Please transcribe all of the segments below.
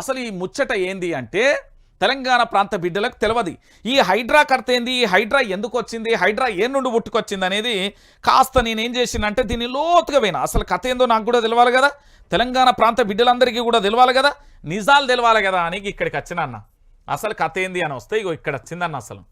అసలు ఈ ముచ్చట ఏంది అంటే తెలంగాణ ప్రాంత బిడ్డలకు తెలియదు ఈ హైడ్రా కడితే ఏంది? ఈ హైడ్రా ఎందుకు వచ్చింది? హైడ్రా ఏ నుండి పుట్టుకొచ్చింది అనేది కాస్త నేనేం చేసినంటే దీన్ని లోతుగా పోయినా అసలు కథ ఏందో నాకు కూడా తెలవాలి కదా. తెలంగాణ ప్రాంత బిడ్డలందరికీ కూడా తెలవాలి కదా. నిజాలు తెలవాలి కదా అని ఇక్కడికి వచ్చిన అన్న. అసలు కథ ఏంది అని వస్తే ఇగో ఇక్కడ వచ్చిందన్న అసలు.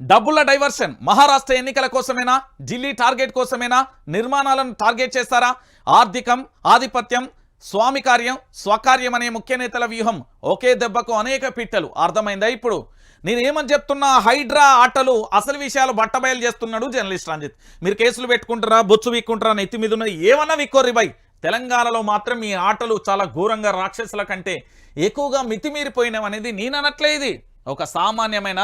డబ్బుల డైవర్షన్ మహారాష్ట్ర ఎన్నికల కోసమేనా? ఢిల్లీ టార్గెట్ కోసమేనా? నిర్మాణాలను టార్గెట్ చేస్తారా? ఆర్థికం ఆధిపత్యం స్వామి కార్యం స్వకార్యం అనే ముఖ్య నేతల వ్యూహం ఒకే దెబ్బకు అనేక పిట్టలు అర్థమైందా ఇప్పుడు? నేను ఏమని చెప్తున్నా హైడ్రా ఆటలు అసలు విషయాలు బట్టబయలు చేస్తున్నాడు జర్నలిస్ట్ రంజిత్. మీరు కేసులు పెట్టుకుంటారా బొచ్చు వీక్కుంటారా నెత్తి మీద ఉన్నది ఏమన్నా విక్కోర్రి బై. తెలంగాణలో మాత్రం ఈ ఆటలు చాలా ఘోరంగా రాక్షసుల కంటే ఎక్కువగా మితిమీరిపోయినవి అనేది ఇది. ఒక సామాన్యమైన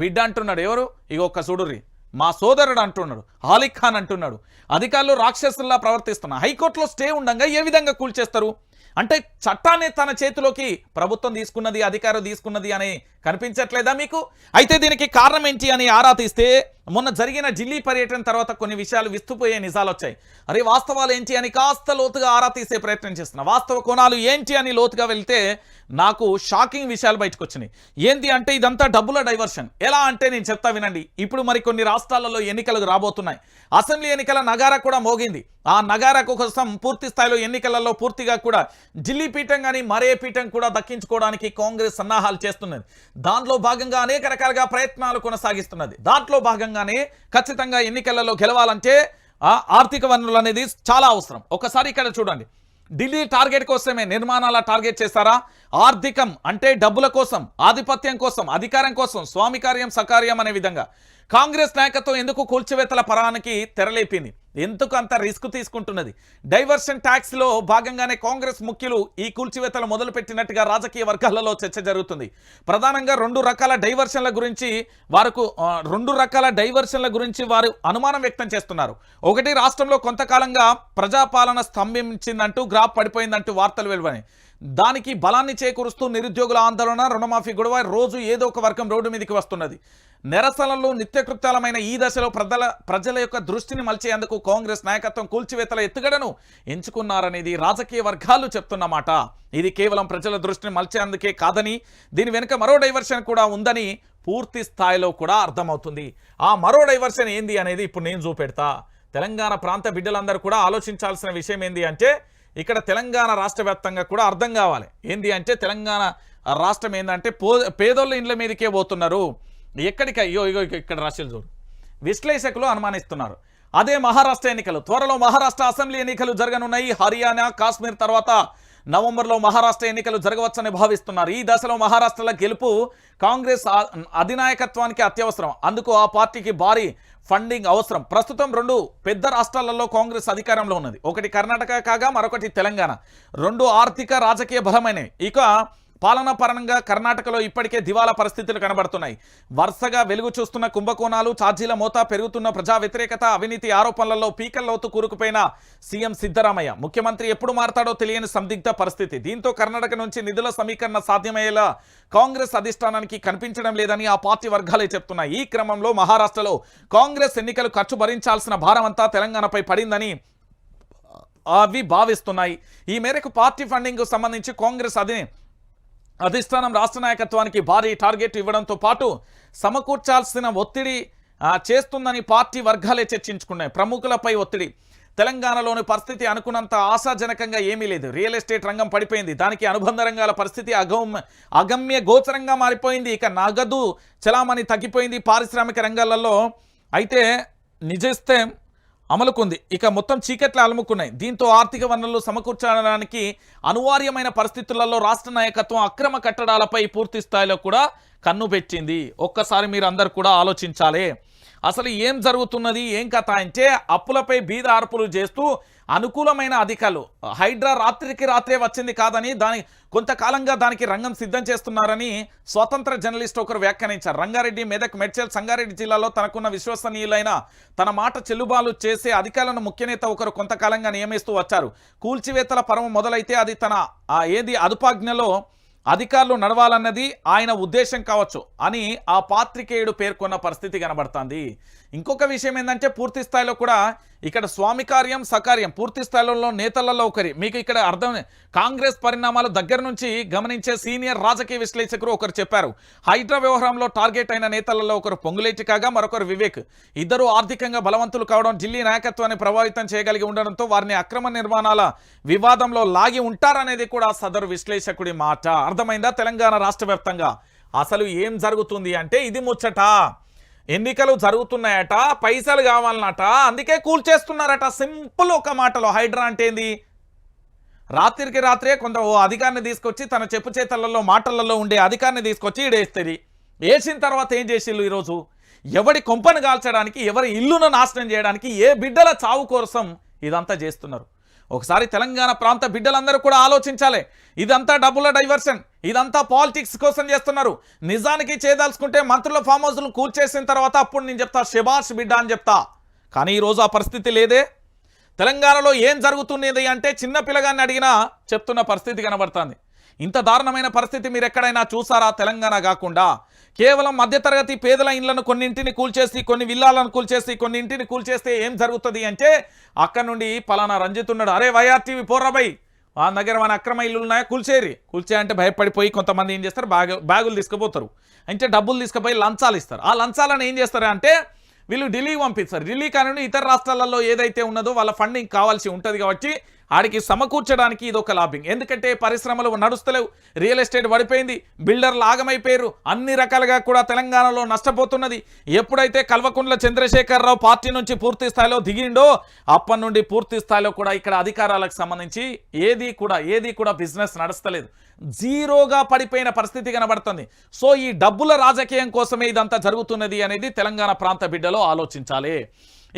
బిడ్డ అంటున్నాడు ఎవరు? ఇక ఒక్క చూడుర్రి. మా సోదరుడు అంటున్నాడు హాలిక్ ఖాన్ అంటున్నాడు. అధికారులు రాక్షసుల్లా ప్రవర్తిస్తున్నా హైకోర్టులో స్టే ఉండగా ఏ విధంగా కూల్చేస్తారు? అంటే చట్టాన్ని తన చేతిలోకి ప్రభుత్వం తీసుకున్నది అధికారం తీసుకున్నది అని కనిపించట్లేదా మీకు? అయితే దీనికి కారణం ఏంటి అని ఆరా తీస్తే మొన్న జరిగిన ఢిల్లీ పర్యటన తర్వాత కొన్ని విషయాలు విస్తుపోయే నిజాలు వచ్చాయి. అరే వాస్తవాలు ఏంటి అని కాస్త లోతుగా ఆరా తీసే ప్రయత్నం చేస్తున్నా. వాస్తవ కోణాలు ఏంటి అని లోతుగా వెళ్తే నాకు షాకింగ్ విషయాలు బయటకు వచ్చినాయి. ఏంటి అంటే ఇదంతా డబ్బుల డైవర్షన్. ఎలా అంటే నేను చెప్తా వినండి. ఇప్పుడు మరి కొన్ని రాష్ట్రాలలో ఎన్నికలు రాబోతున్నాయి. అసెంబ్లీ ఎన్నికల నగారా కూడా మోగింది. ఆ నగారకు కోసం పూర్తి స్థాయిలో ఎన్నికలలో పూర్తిగా కూడా ఢిల్లీ పీఠం కానీ మరే పీఠం కూడా దక్కించుకోవడానికి కాంగ్రెస్ సన్నాహాలు చేస్తున్నది. దాంట్లో భాగంగా అనేక రకాలుగా ప్రయత్నాలు కొనసాగిస్తున్నది. దాంట్లో భాగంగానే ఖచ్చితంగా ఎన్నికలలో గెలవాలంటే ఆర్థిక వనరులు అనేది చాలా అవసరం. ఒకసారి ఇక్కడ చూడండి. ఢిల్లీ టార్గెట్ కోసమే నిర్మాణాల టార్గెట్ చేస్తారా ఆర్థికం అంటే డబ్బుల కోసం ఆధిపత్యం కోసం అధికారం కోసం స్వామి కార్యం సకార్యం అనే విధంగా. కాంగ్రెస్ నాయకత్వం ఎందుకు కూల్చివేతల పరానికి తెరలేపింది? ఎందుకు అంత రిస్క్ తీసుకుంటున్నది? డైవర్షన్ ట్యాక్స్లో భాగంగానే కాంగ్రెస్ ముఖ్యులు ఈ కూల్చివేతలు మొదలుపెట్టినట్టుగా రాజకీయ వర్గాలలో చర్చ జరుగుతుంది. ప్రధానంగా రెండు రకాల డైవర్షన్ల గురించి వారికి రెండు రకాల డైవర్షన్ల గురించి వారు అనుమానం వ్యక్తం చేస్తున్నారు. ఒకటి రాష్ట్రంలో కొంతకాలంగా ప్రజాపాలన స్తంభించిందంటూ గ్రాఫ్ పడిపోయిందంటూ వార్తలు వెలువని దానికి బలాన్ని చేకూరుస్తూ నిరుద్యోగుల ఆందోళన రుణమాఫీ గొడవ రోజు ఏదో ఒక వర్గం రోడ్డు మీదకి వస్తున్నది. నిరసనలు నిత్యకృత్యాలమైన ఈ దశలో ప్రజల ప్రజల యొక్క దృష్టిని మలిచేందుకు కాంగ్రెస్ నాయకత్వం కూల్చివేతల ఎత్తుగడను ఎంచుకున్నారనేది రాజకీయ వర్గాలు చెప్తున్నమాట ఇది కేవలం ప్రజల దృష్టిని మలిచేందుకే కాదని దీని వెనుక మరో డైవర్షన్ కూడా ఉందని పూర్తి స్థాయిలో కూడా అర్థమవుతుంది. ఆ మరో డైవర్షన్ ఏంది అనేది ఇప్పుడు నేను చూపెడతా. తెలంగాణ ప్రాంత బిడ్డలందరూ కూడా ఆలోచించాల్సిన విషయం ఏంది అంటే ఇక్కడ తెలంగాణ రాష్ట్ర కూడా అర్థం కావాలి. ఏంది అంటే తెలంగాణ రాష్ట్రం ఏంటంటే పో పేదోళ్ళ ఇండ్ల మీదకే పోతున్నారు. ఎక్కడికి అయ్యో ఇగో ఇక్కడ రాశిలు చూడు. విశ్లేషకులు అనుమానిస్తున్నారు. అదే మహారాష్ట్ర ఎన్నికలు త్వరలో మహారాష్ట్ర అసెంబ్లీ ఎన్నికలు జరగనున్నాయి. హర్యానా కాశ్మీర్ తర్వాత నవంబర్లో మహారాష్ట్ర ఎన్నికలు జరగవచ్చని భావిస్తున్నారు. ఈ దశలో మహారాష్ట్రలో గెలుపు కాంగ్రెస్ అధినాయకత్వానికి అత్యవసరం. అందుకు ఆ పార్టీకి భారీ ఫండింగ్ అవసరం. ప్రస్తుతం రెండు పెద్ద రాష్ట్రాలలో కాంగ్రెస్ అధికారంలో ఉన్నది. ఒకటి కర్ణాటక కాగా మరొకటి తెలంగాణ. రెండు ఆర్థిక రాజకీయ బలమైనవి. ఇక పాలనా పరంగా కర్ణాటకలో ఇప్పటికే దివాలా పరిస్థితులు కనబడుతున్నాయి. వరుసగా వెలుగు చూస్తున్న కుంభకోణాలు ఛార్జీల మోతా పెరుగుతున్న ప్రజా వ్యతిరేకత అవినీతి ఆరోపణలలో పీకల్లోతు కూరుకుపోయిన సీఎం సిద్ధరామయ్య. ముఖ్యమంత్రి ఎప్పుడు మారతాడో తెలియని సందిగ్ధ పరిస్థితి. దీంతో కర్ణాటక నుంచి నిధుల సమీకరణ సాధ్యమయ్యేలా కాంగ్రెస్ అధిష్టానానికి కనిపించడం లేదని ఆ పార్టీ వర్గాలే చెప్తున్నాయి. ఈ క్రమంలో మహారాష్ట్రలో కాంగ్రెస్ ఎన్నికలు ఖర్చు భరించాల్సిన భారమంతా తెలంగాణపై పడిందని అవి భావిస్తున్నాయి. ఈ మేరకు పార్టీ ఫండింగ్కు సంబంధించి కాంగ్రెస్ అధి అధిష్టానం రాష్ట్ర నాయకత్వానికి భారీ టార్గెట్ ఇవ్వడంతో పాటు సమకూర్చాల్సిన ఒత్తిడి చేస్తుందని పార్టీ వర్గాలే చర్చించుకున్నాయి. ప్రముఖులపై ఒత్తిడి. తెలంగాణలోని పరిస్థితి అనుకున్నంత ఆశాజనకంగా ఏమీ లేదు. రియల్ ఎస్టేట్ రంగం పడిపోయింది. దానికి అనుబంధ రంగాల పరిస్థితి అగమ్య అగమ్య గోచరంగా మారిపోయింది. ఇక నగదు చలామణి తగ్గిపోయింది. పారిశ్రామిక రంగాలలో అయితే నిజస్తే అమలుకుంది. ఇక మొత్తం చీకట్లు అలుముకున్నాయి. దీంతో ఆర్థిక వనరులు సమకూర్చడానికి అనివార్యమైన పరిస్థితులలో రాష్ట్ర నాయకత్వం అక్రమ కట్టడాలపై పూర్తి స్థాయిలో కూడా కన్ను పెట్టింది. ఒక్కసారి మీరు అందరు కూడా ఆలోచించాలి. అసలు ఏం జరుగుతున్నది ఏం కథ అంటే అప్పులపై బీద అర్పులు చేస్తూ అనుకూలమైన అధికారులు హైడ్రా రాత్రికి రాత్రే వచ్చింది కాదని దాని కొంతకాలంగా దానికి రంగం సిద్ధం చేస్తున్నారని స్వతంత్ర జర్నలిస్ట్ ఒకరు వ్యాఖ్యానించారు. రంగారెడ్డి మెదక్ మెడ్చల్ సంగారెడ్డి జిల్లాలో తనకున్న విశ్వసనీయులైన తన మాట చెల్లుబాలు చేసే అధికారులను ముఖ్యనేత ఒకరు కొంతకాలంగా నియమిస్తూ వచ్చారు. కూల్చివేతల పరమ మొదలైతే అది తన ఆ ఏది అదుపాజ్ఞలో అధికారులు నడవాలన్నది ఆయన ఉద్దేశం కావచ్చు అని ఆ పాత్రికేయుడు పేర్కొన్న పరిస్థితి కనబడుతుంది. ఇంకొక విషయం ఏంటంటే పూర్తి స్థాయిలో కూడా ఇక్కడ స్వామి కార్యం సకార్యం పూర్తి స్థాయిలో నేతలలో ఒకరి మీకు ఇక్కడ అర్థం కాంగ్రెస్ పరిణామాలు దగ్గర నుంచి గమనించే సీనియర్ రాజకీయ విశ్లేషకులు ఒకరు చెప్పారు. హైడ్రా వ్యవహారంలో టార్గెట్ అయిన నేతలలో ఒకరు పొంగులేటి కాగా మరొకరు వివేక్. ఇద్దరు ఆర్థికంగా బలవంతులు కావడం ఢిల్లీ నాయకత్వాన్ని ప్రభావితం చేయగలిగి ఉండడంతో వారిని అక్రమ నిర్మాణాల వివాదంలో లాగి ఉంటారనేది కూడా సదరు విశ్లేషకుడి మాట. అర్థమైందా? తెలంగాణ రాష్ట్ర వ్యాప్తంగా. అసలు ఏం జరుగుతుంది అంటే ఇది ముచ్చట. ఎన్నికలు జరుగుతున్నాయట పైసలు కావాలన్నట అందుకే కూల్చేస్తున్నారట సింపుల్ ఒక మాటలో హైడ్రా అంటే ఏంది? రాత్రికి రాత్రే కొంత ఓ అధికారిని తీసుకొచ్చి తన చెప్పు చేతలలో మాటలలో ఉండే అధికారిని తీసుకొచ్చి ఈడేస్తుంది. వేసిన తర్వాత ఏం చేసిళ్ళు ఈరోజు? ఎవడి కొంపను కాల్చడానికి ఎవరి ఇల్లును నాశనం చేయడానికి ఏ బిడ్డల చావు కోసం ఇదంతా చేస్తున్నారు? ఒకసారి తెలంగాణ ప్రాంత బిడ్డలందరూ కూడా ఆలోచించాలి. ఇదంతా డబ్బుల డైవర్షన్. ఇదంతా పాలిటిక్స్ కోసం చేస్తున్నారు. నిజానికి చేయదలుచుకుంటే మంత్రుల ఫామ్ హౌస్లు కూల్చేసిన తర్వాత అప్పుడు నేను చెప్తా శబాష్ బిడ్డ అని చెప్తా. కానీ ఈరోజు ఆ పరిస్థితి లేదే. తెలంగాణలో ఏం జరుగుతున్నది అంటే చిన్న పిల్లగాన్ని అడిగినా చెప్తున్న పరిస్థితి కనబడుతుంది. ఇంత దారుణమైన పరిస్థితి మీరు ఎక్కడైనా చూసారా? తెలంగాణ కాకుండా. కేవలం మధ్యతరగతి పేదల ఇండ్లను కొన్నింటిని కూల్చేసి కొన్ని విల్లాలను కూల్చేసి కొన్ని ఇంటిని కూల్చేస్తే ఏం జరుగుతుంది అంటే అక్కడ నుండి పలానా రంజిత్ ఉన్నాడు అరే వైఆర్టీవీ పోర్రాబై ఆ దగ్గర మన అక్రమ ఇల్లు ఉన్నాయా కూల్చేరి. కూల్చే అంటే భయపడిపోయి కొంతమంది ఏం చేస్తారు? బ్యాగ్ బ్యాగులు తీసుకుపోతారు. అంటే డబ్బులు తీసుకుపోయి లంచాలు ఇస్తారు. ఆ లంచాలను ఏం చేస్తారు అంటే వీళ్ళు ఢిల్లీ పంపిస్తారు. ఢిల్లీ కానీ ఇతర రాష్ట్రాలలో ఏదైతే ఉన్నదో వాళ్ళ ఫండింగ్ కావాల్సి ఉంటుంది కాబట్టి ఆడికి సమకూర్చడానికి ఇది ఒక లాబింగ్ ఎందుకంటే పరిశ్రమలు నడుస్తలేవు రియల్ ఎస్టేట్ పడిపోయింది బిల్డర్లు ఆగమైపోయారు అన్ని రకాలుగా కూడా తెలంగాణలో నష్టపోతున్నది. ఎప్పుడైతే కల్వకుంట్ల చంద్రశేఖరరావు పార్టీ నుంచి పూర్తి స్థాయిలో దిగిండో అప్పటి నుండి పూర్తి స్థాయిలో కూడా ఇక్కడ అధికారాలకు సంబంధించి ఏది కూడా ఏది కూడా బిజినెస్ నడుస్తలేదు. జీరోగా పడిపోయిన పరిస్థితి కనబడుతుంది. సో ఈ డబ్బుల రాజకీయం కోసమే ఇదంతా జరుగుతున్నది అనేది తెలంగాణ ప్రాంత బిడ్డలో ఆలోచించాలి.